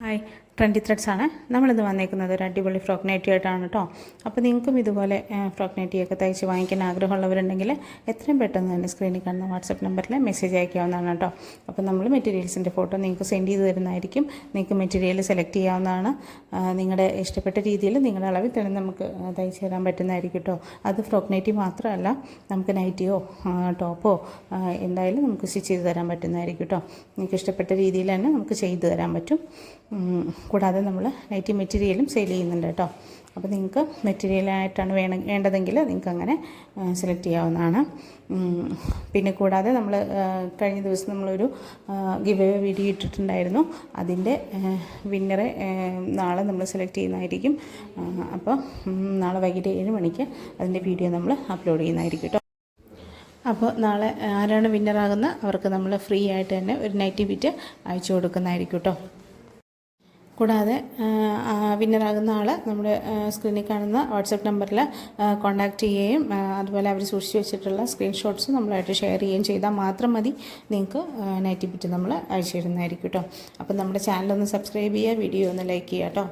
Hi trendy threads ആണ്. നമ്മളിന്ന് വന്നേക്കുന്നത് ഒരു അടിപൊളി ഫ്രോക്ക് നൈറ്റി ആയിട്ടാണ് കേട്ടോ അപ്പോൾ നിങ്ങൾക്കും ഇതുപോലെ ഫ്രോക്ക് നൈറ്റിയൊക്കെ തയ്ച്ച് വാങ്ങിക്കാൻ ആഗ്രഹമുള്ളവരുണ്ടെങ്കിൽ എത്രയും പെട്ടെന്ന് തന്നെ സ്ക്രീനിൽ കാണുന്ന വാട്സപ്പ് നമ്പറിൽ മെസ്സേജ് അയക്കാവുന്നതാണ് കേട്ടോ അപ്പോൾ നമ്മൾ മെറ്റീരിയൽസിന്റെ ഫോട്ടോ നിങ്ങൾക്ക് സെൻഡ് ചെയ്ത് തരുന്നതായിരിക്കും. നിങ്ങൾക്ക് മെറ്റീരിയൽ സെലക്ട് ചെയ്യാവുന്നതാണ്. നിങ്ങളുടെ ഇഷ്ടപ്പെട്ട രീതിയിൽ നിങ്ങളുടെ അളവിൽ തന്നെ നമുക്ക് തയ്ച്ച് തരാൻ പറ്റുന്നതായിരിക്കും കേട്ടോ അത് ഫ്രോക്ക് നൈറ്റി മാത്രമല്ല നമുക്ക് നൈറ്റിയോ ടോപ്പോ എന്തായാലും നമുക്ക് സ്റ്റിച്ച് ചെയ്ത് തരാൻ പറ്റുന്നതായിരിക്കും കേട്ടോ നിങ്ങൾക്ക് ഇഷ്ടപ്പെട്ട രീതിയിൽ തന്നെ നമുക്ക് ചെയ്ത് തരാൻ പറ്റും. കൂടാതെ നമ്മൾ നൈറ്റി മെറ്റീരിയലും സെയിൽ ചെയ്യുന്നുണ്ട് കേട്ടോ. അപ്പോൾ നിങ്ങൾക്ക് മെറ്റീരിയലായിട്ടാണ് വേണ വേണ്ടതെങ്കിൽ നിങ്ങൾക്ക് അങ്ങനെ സെലക്ട് ചെയ്യാവുന്നതാണ്. പിന്നെ കൂടാതെ നമ്മൾ കഴിഞ്ഞ ദിവസം നമ്മളൊരു ഗിവ് വീഡിയോ ഇട്ടിട്ടുണ്ടായിരുന്നു. അതിന്റെ വിന്നറെ നാളെ നമ്മൾ സെലക്ട് ചെയ്യുന്നതായിരിക്കും. അപ്പോൾ നാളെ വൈകിട്ട് ഏഴ് മണിക്ക് അതിന്റെ വീഡിയോ നമ്മൾ അപ്ലോഡ് ചെയ്യുന്നതായിരിക്കും കേട്ടോ. അപ്പോൾ നാളെ ആരാണ് വിന്നറാകുന്നത് അവർക്ക് നമ്മൾ ഫ്രീ ആയിട്ട് തന്നെ ഒരു നൈറ്റി ബിറ്റ് അയച്ചു കൊടുക്കുന്നതായിരിക്കും കേട്ടോ. കൂടാതെ വിന്നറാകുന്ന ആൾ നമ്മുടെ സ്ക്രീനിൽ കാണുന്ന വാട്സപ്പ് നമ്പറിൽ കോൺടാക്റ്റ് ചെയ്യുകയും അതുപോലെ അവർ സൂക്ഷിച്ചു വെച്ചിട്ടുള്ള സ്ക്രീൻഷോട്ട്സ് നമ്മളായിട്ട് ഷെയർ ചെയ്യുകയും ചെയ്താൽ മാത്രം മതി. നിങ്ങൾക്ക് നൈറ്റി ബിറ്റ് നമ്മൾ അയച്ചു തരുന്നതായിരിക്കും കേട്ടോ അപ്പം നമ്മുടെ ചാനലൊന്ന് സബ്സ്ക്രൈബ് ചെയ്യുക വീഡിയോ ഒന്ന് ലൈക്ക് ചെയ്യുക കേട്ടോ